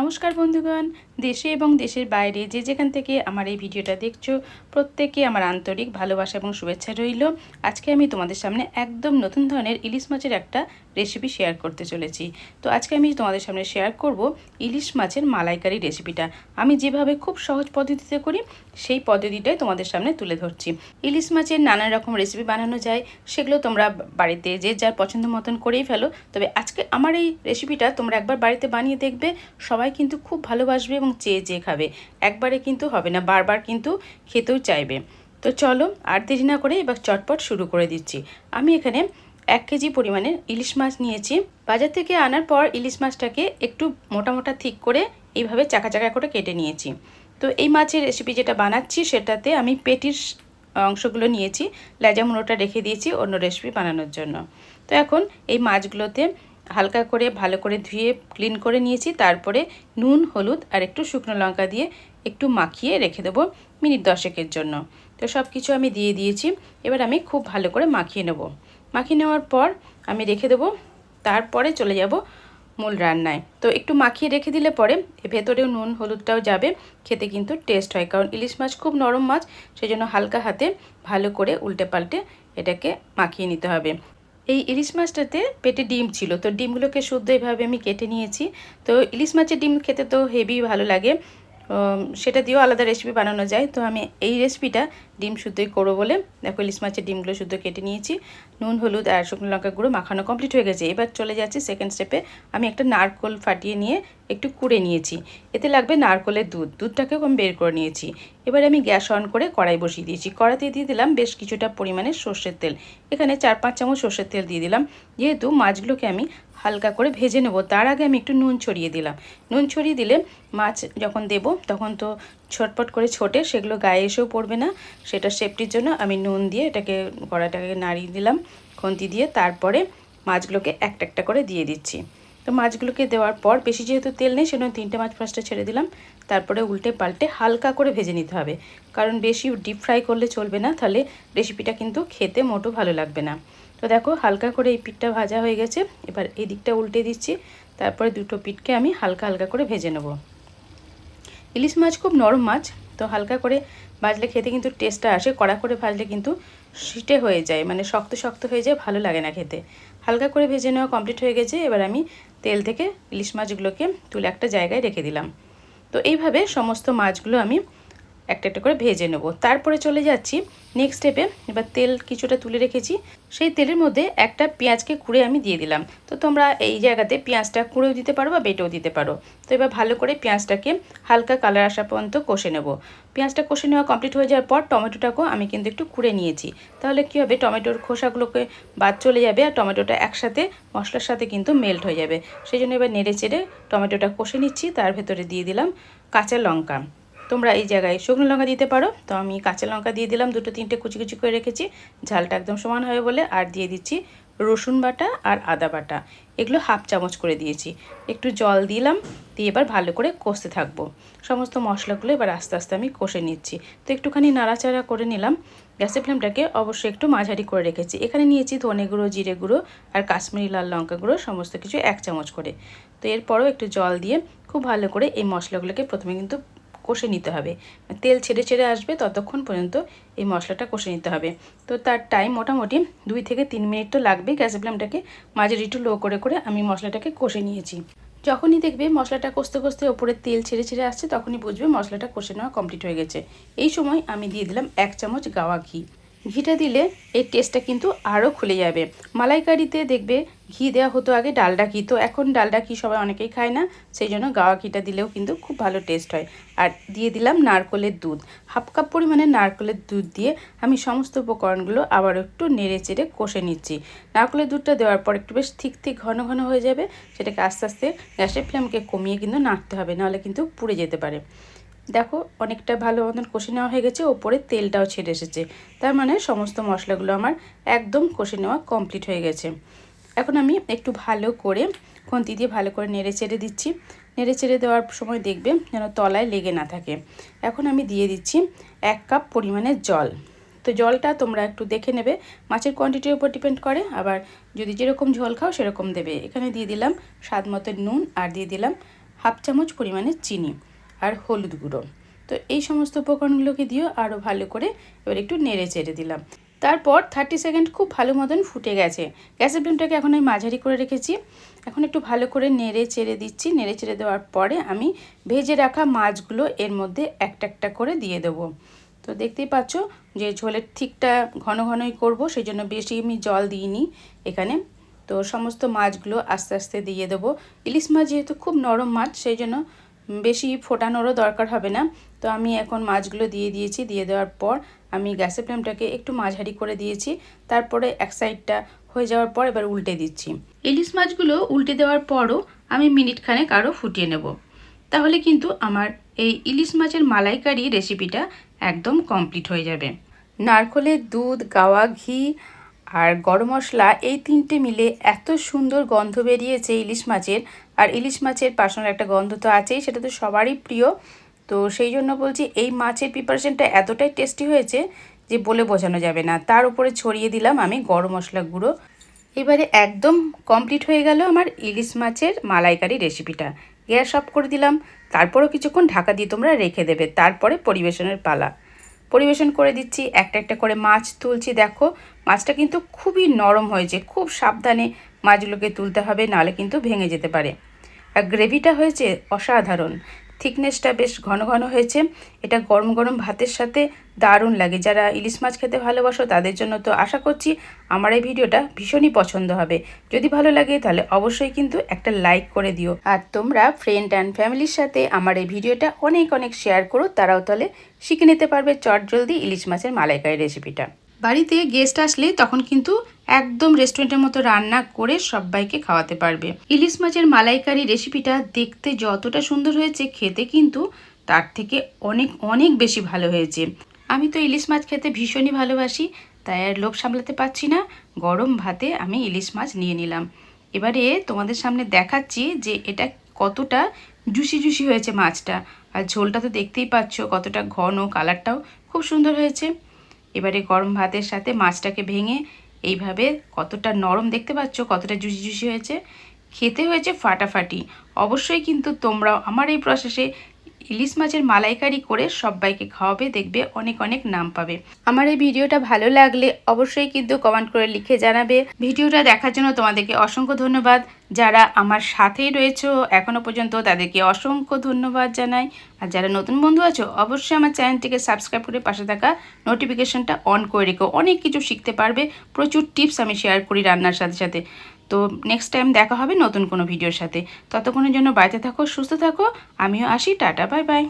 নমস্কার বন্ধুগণ, দেশে এবং দেশের বাইরে যে যেখান থেকে আমার এই ভিডিওটা দেখছ প্রত্যেকে আমার আন্তরিক ভালোবাসা এবং শুভেচ্ছা রইল। আজকে আমি তোমাদের সামনে একদম নতুন ধরনের ইলিশ মাছের একটা রেসিপি শেয়ার করতে চলেছি। তো আজকে আমি তোমাদের সামনে শেয়ার করব ইলিশ মাছের মালাইকারি রেসিপিটা আমি যেভাবে খুব সহজ পদ্ধতিতে করি, সেই পদ্ধতিটাই তোমাদের সামনে তুলে ধরছি। ইলিশ মাছের নানা রকম রেসিপি বানানো যায়, সেগুলো তোমরা বাড়িতে যে যার পছন্দ মতন করেই ফেলো। তবে আজকে আমার এই রেসিপিটা তোমরা একবার বাড়িতে বানিয়ে দেখবে, সবাই কিন্তু খুব ভালোবাসবে এবং চেয়ে চেয়ে খাবে। একবারে কিন্তু হবে না, বারবার কিন্তু খেতেও চাইবে। তো চলো আর দেরি না করে এবার চটপট শুরু করে দিচ্ছি। আমি এখানে এক কেজি পরিমাণের ইলিশ মাছ নিয়েছি। বাজার থেকে আনার পর ইলিশ মাছটাকে একটু মোটা মোটা ঠিক করে এইভাবে চাকা চাকা করে কেটে নিয়েছি। তো এই মাছের রেসিপি যেটা বানাচ্ছি সেটাতে আমি পেটির অংশগুলো নিয়েছি। লেজা মুড়োটা রেখে দিয়েছি অন্য রেসিপি বানানোর জন্য। তো এখন এই মাছগুলোতে হালকা করে ভালো করে ধুয়ে ক্লিন করে নিয়েছি। তারপরে নুন, হলুদ আর একটু শুকনো লঙ্কা দিয়ে একটু মাখিয়ে রেখে দেবো মিনিট দশেকের জন্য। তো সব কিছু আমি দিয়ে দিয়েছি। এবার আমি খুব ভালো করে মাখিয়ে নেব। মাখিয়ে নেওয়ার পর আমি রেখে দেবো। তারপরে চলে যাব মূল রান্নায়। তো একটু মাখিয়ে রেখে দিলে পরে ভেতরেও নুন, হলুদটাও যাবে। খেতে কিন্তু টেস্ট হয়, কারণ ইলিশ মাছ খুব নরম মাছ সেই জন্য হালকা হাতে ভালো করে উল্টে পাল্টে এটাকে মাখিয়ে নিতে হবে। এই ইলিশ মাছটাতে পেটে ডিম ছিল, তো ডিমগুলোকে শুদ্ধ এভাবে আমি কেটে নিয়েছি। তো ইলিশ মাছের ডিম খেতে তো হেভি ভালো লাগে। সেটা দিয়েও আলাদা রেসিপি বানানো যায়। তো আমি এই রেসিপিটা ডিম শুদ্ধই করব বলে, দেখো ইলিশ মাছের ডিমগুলো শুদ্ধ কেটে নিয়েছি। নুন, হলুদ আর শুকনো লঙ্কা গুঁড়ো মাখানো কমপ্লিট হয়ে গেছে। এবার চলে যাচ্ছি সেকেন্ড স্টেপে আমি একটা নারকোল ফাটিয়ে নিয়ে একটু কুড়ে নিয়েছি। এতে লাগবে নারকোলের দুধ। দুধটাকেও আমি বের করে নিয়েছি। এবার আমি গ্যাস অন করে কড়াই বসিয়ে দিয়েছি। কড়াতে দিয়ে দিলাম বেশ কিছুটা পরিমাণে সর্ষের তেল। এখানে চার পাঁচ চামচ সর্ষের তেল দিয়ে দিলাম। যেহেতু মাছগুলোকে আমি হালকা করে ভেজে নেব। তার আগে আমি একটু নুন ছড়িয়ে দিলাম। নুন ছড়িয়ে দিলে মাছ যখন দেব, তখন তো ছটপট করে ছোটে, সেগুলো গায়ে এসেও পড়বে না। সেটা সেফটির জন্য আমি নুন দিয়ে এটাকে কড়াটাকে নাড়িয়ে দিলাম খন্তি দিয়ে। তারপরে মাছগুলোকে একটা একটা করে দিয়ে দিচ্ছি। তো মাছগুলোকে দেওয়ার পর, বেশি যেহেতু তেল নেই, সেজন্য তিনটে মাছ ফার্স্টে ছেড়ে দিলাম। তারপরে উল্টে পাল্টে হালকা করে ভেজে নিতে হবে। কারণ বেশি ডিপ ফ্রাই করলে চলবে না, তাহলে রেসিপিটা কিন্তু খেতে মোটো ভালো লাগবে না। তো দেখো হালকা করে এই পিঠটা ভাজা হয়ে গেছে। এবার এই দিকটা উল্টে দিচ্ছি, তারপরে দুটো পিঠকে আমি হালকা হালকা করে ভেজে নেব। ইলিশ মাছ খুব নরম মাছ, তো হালকা করে ভাজলে খেতে কিন্তু টেস্টটা আসে, কড়া করে ভাজলে কিন্তু সিটে হয়ে যায় মানে শক্ত শক্ত হয়ে যায়, ভালো লাগে না খেতে। হালকা করে ভেজে নেওয়া কমপ্লিট হয়ে গেছে, এবার আমি তেল থেকে ইলিশ মাছগুলোকে তুলে একটা জায়গায় রেখে দিলাম। তো এইভাবে সমস্ত মাছগুলো আমি একটা একটা করে ভেজে নেব। তারপরে চলে যাচ্ছি নেক্সট স্টেপে এবার তেল কিছুটা তুলে রেখেছি। সেই তেলের মধ্যে একটা পেঁয়াজকে কুড়ে আমি দিয়ে দিলাম। তো তোমরা এই জায়গাতে পেঁয়াজটা কুড়েও দিতে পারো বা বেটেও দিতে পারো। তো এবার ভালো করে পেঁয়াজটাকে হালকা কালার আসা পর্যন্ত কষে নেব। পেঁয়াজটা কষে নেওয়া কমপ্লিট হয়ে যাওয়ার পর টমেটোটাকেও আমি কিন্তু একটু কুড়ে নিয়েছি। তাহলে কী হবে? টমেটোর খোসাগুলোকে বাদ চলে যাবে আর টমেটোটা একসাথে মশলার সাথে কিন্তু মেল্ট হয়ে যাবে। সেই জন্য এবার নেড়ে চেড়ে টমেটোটা কষে নিচ্ছি। তার ভেতরে দিয়ে দিলাম কাঁচা লঙ্কা। তোমরা এই জায়গায় শুকনো লঙ্কা দিতে পারো। তো আমি কাঁচা লঙ্কা দিয়ে দিলাম, দুটো তিনটে কুচি কুচি করে রেখেছি। ঝালটা একদম সমান হবে বলে আর দিয়ে দিচ্ছি রসুন বাটা আর আদা বাটা। এগুলো হাফ চামচ করে দিয়েছি। একটু জল দিলাম, দিয়ে এবার ভালো করে কষতে থাকব। সমস্ত মশলাগুলো এবার আস্তে আস্তে আমি কষে নিচ্ছি। তো একটুখানি নাড়াচাড়া করে নিলাম। গ্যাসের ফ্লেমটাকে অবশ্যই একটু মাঝারি করে রেখেছি। এখানে নিয়েছি ধনে গুঁড়ো, জিরে গুঁড়ো আর কাশ্মীরি লাল লঙ্কা গুঁড়ো, সমস্ত কিছু এক চামচ করে। তো এরপরও একটু জল দিয়ে খুব ভালো করে এই মশলাগুলোকে প্রথমে কিন্তু কষে নিতে হবে। তেল ছেড়ে ছেড়ে আসবে ততক্ষণ পর্যন্ত এই মশলাটা কষে নিতে হবে। তো তার টাইম মোটামুটি দুই থেকে তিন মিনিট তো লাগবে গ্যাসের ফ্লেমটাকে। মাঝে একটু লো করে করে আমি মশলাটাকে কষে নিয়েছি। যখনই দেখবে মশলাটা কষতে কষতে ওপরে তেল ছেড়ে ছেড়ে আসছে তখনই বুঝবে মশলাটা কষে নেওয়া কমপ্লিট হয়ে গেছে। এই সময় আমি দিয়ে দিলাম এক চামচ গাওয়া ঘি। ঘিটা দিলে এই টেস্টটা কিন্তু আরও খুলে যাবে। মালাইকারিতে দেখবে ঘি দেওয়া হতো আগে ডালডা ঘি। তো এখন ডালডা ঘি সবাই অনেকেই খায় না, সেই জন্য গাওয়া ঘিটা দিলেও কিন্তু খুব ভালো টেস্ট হয়। আর দিয়ে দিলাম নারকলের দুধ। হাফ কাপ পরিমাণে নারকলের দুধ দিয়ে আমি সমস্ত উপকরণগুলো আবার একটু নেড়ে চেড়ে কষে নিচ্ছি। নারকলের দুধটা দেওয়ার পর একটু বেশ ঠিক ঠিক ঘন ঘন হয়ে যাবে, সেটাকে আস্তে আস্তে গ্যাসের ফ্লেমকে কমিয়ে কিন্তু নাড়তে হবে, নাহলে কিন্তু পুড়ে যেতে পারে। দেখো, অনেকটা ভালো মতন কষে নেওয়া হয়ে গেছে, ওপরে তেলটাও ছেড়ে এসেছে। তার মানে সমস্ত মশলাগুলো আমার একদম কষে নেওয়া কমপ্লিট হয়ে গেছে। এখন আমি একটু ভালো করে খন্তি দিয়ে ভালো করে নেড়ে চেড়ে দিচ্ছি। নেড়ে চেড়ে দেওয়ার সময় দেখবে যেন তলায় লেগে না থাকে। এখন আমি দিয়ে দিচ্ছি এক কাপ পরিমাণে জল। তো জলটা তোমরা একটু দেখে নেবে, মাছের কোয়ান্টিটির উপর ডিপেন্ড করে। আবার যদি যেরকম ঝোল খাও, সেরকম দেবে। এখানে দিয়ে দিলাম স্বাদ মতো নুন আর দিয়ে দিলাম হাফ চামচ পরিমাণে চিনি। আর হলুদ গুঁড়ো। তো এই সমস্ত উপকরণগুলোকে দিয়েও আরও ভালো করে এবার একটু নেড়ে চেড়ে দিলাম। তারপর থার্টি সেকেন্ড খুব ভালো মতন ফুটে গেছে। গ্যাসের ফ্লেমটাকে এখন আমি মাঝারি করে রেখেছি। এখন একটু ভালো করে নেড়ে চেড়ে দিচ্ছি। নেড়ে চেড়ে দেওয়ার পরে আমি ভেজে রাখা মাছগুলো এর মধ্যে একটা একটা করে দিয়ে দেবো। তো দেখতেই পাচ্ছ যে ঝোলের ঠিকটা ঘন ঘনই করব সেই জন্য বেশি আমি জল দিইনি এখানে। তো সমস্ত মাছগুলো আস্তে আস্তে দিয়ে দেবো। ইলিশ মাছ যেহেতু খুব নরম মাছ, সেই জন্য বেশি ফোটানোরও দরকার হবে না। তো আমি এখন মাছগুলো দিয়ে দিয়েছি, দিয়ে দেওয়ার পর আমি গ্যাসের ফ্লেমটাকে একটু মাঝারি করে দিয়েছি। তারপরে এক সাইডটা হয়ে যাওয়ার পর এবার উল্টে দিচ্ছি। ইলিশ মাছগুলো উল্টে দেওয়ার পরও আমি মিনিট খানেক আরও ফুটিয়ে নেব। তাহলে কিন্তু আমার এই ইলিশ মাছের মালাইকারি রেসিপিটা একদম কমপ্লিট হয়ে যাবে। নারকলের দুধ, গাওয়া ঘি আর গরম মশলা এই তিনটে মিলে এত সুন্দর গন্ধ বেরিয়েছে ইলিশ মাছের। আর ইলিশ মাছের পার্সোনাল একটা গন্ধ তো আছেই, সেটা তো সবারই প্রিয়। তো সেই জন্য বলছি, এই মাছের প্রিপারেশনটা এতটাই টেস্টি হয়েছে যে বলে বোঝানো যাবে না। তার উপরে ছড়িয়ে দিলাম আমি গরম মশলা গুঁড়ো। এবারে একদম কমপ্লিট হয়ে গেল আমার ইলিশ মাছের মালাইকারি রেসিপিটা গ্যাস অফ করে দিলাম, তারপরও কিছুক্ষণ ঢাকা দিয়ে তোমরা রেখে দেবে, তারপরে পরিবেশনের পালা। পরিবেশন করে দিচ্ছি, একটা একটা করে মাছ তুলছি। দেখো, মাছটা কিন্তু খুবই নরম হয়েছে, খুব সাবধানে মাছগুলোকে তুলতে হবে, নাহলে কিন্তু ভেঙে যেতে পারে। আর গ্রেভিটা হয়েছে অসাধারণ। থিকনেসটা বেশ ঘন ঘন হয়েছে। এটা গরম গরম ভাতের সাথে দারুণ লাগে। যারা ইলিশ মাছ খেতে ভালোবাসো, তাদের জন্য তো আশা করছি আমার এই ভিডিওটা ভীষণই পছন্দ হবে। যদি ভালো লাগে, তাহলে অবশ্যই কিন্তু একটা লাইক করে দিও। আর তোমরা ফ্রেন্ড অ্যান্ড ফ্যামিলির সাথে আমার এই ভিডিওটা অনেক অনেক শেয়ার করো। তারাও তাহলে শিখে নিতে পারবে চট জলদি ইলিশ মাছের মালাইকারি রেসিপিটা বাড়িতে গেস্ট আসলে তখন কিন্তু একদম রেস্টুরেন্টের মতো রান্না করে সবাইকে খাওয়াতে পারবে। ইলিশ মাছের মালাইকারি রেসিপিটা দেখতে যতটা সুন্দর হয়েছে, খেতে কিন্তু তার থেকে অনেক অনেক বেশি ভালো হয়েছে। আমি তো ইলিশ মাছ খেতে ভীষণই ভালোবাসি, তাই আর লোভ সামলাতে পারছি না। গরম ভাতে আমি ইলিশ মাছ নিয়ে নিলাম। এবারে তোমাদের সামনে দেখাচ্ছি যে এটা কতটা জুসি জুসি হয়েছে মাছটা। আর ঝোলটা তো দেখতেই পাচ্ছ, কতটা ঘন কালারটাও খুব সুন্দর হয়েছে। এবারে গরম ভাতের সাথে মাছটাকে ভেঙে এইভাবে কতটা নরম দেখতে পাচ্ছ, কতটা জুসি জুসি হয়েছে, খেতে হয়েছে ফাটাফাটি। অবশ্যই কিন্তু তোমরাও আমার এই প্রসেসে ইলিশ মাছের মালাইকারি করে সবাইকে খাওয়াবে দেখবে অনেক অনেক নাম পাবে। আমার এই ভিডিওটা ভালো লাগলে অবশ্যই কিন্তু কমেন্ট করে লিখে জানাবে। ভিডিওটা দেখার জন্য তোমাদেরকে অসংখ্য ধন্যবাদ। যারা আমার সাথেই রয়েছে এখনও পর্যন্ত তাদেরকে অসংখ্য ধন্যবাদ জানাই। আর যারা নতুন বন্ধু আছো অবশ্যই আমার চ্যানেলটিকে সাবস্ক্রাইব করে পাশে থাকা নোটিফিকেশনটা অন করে রেখো। অনেক কিছু শিখতে পারবে। প্রচুর টিপস আমি শেয়ার করি রান্নার সাথে সাথে। তো নেক্সট টাইম দেখা হবে নতুন কোনো ভিডিওর সাথে। ততক্ষণের জন্য বাড়িতে থাকো, সুস্থ থাকো। আমিও আসি, টাটা বাই বাই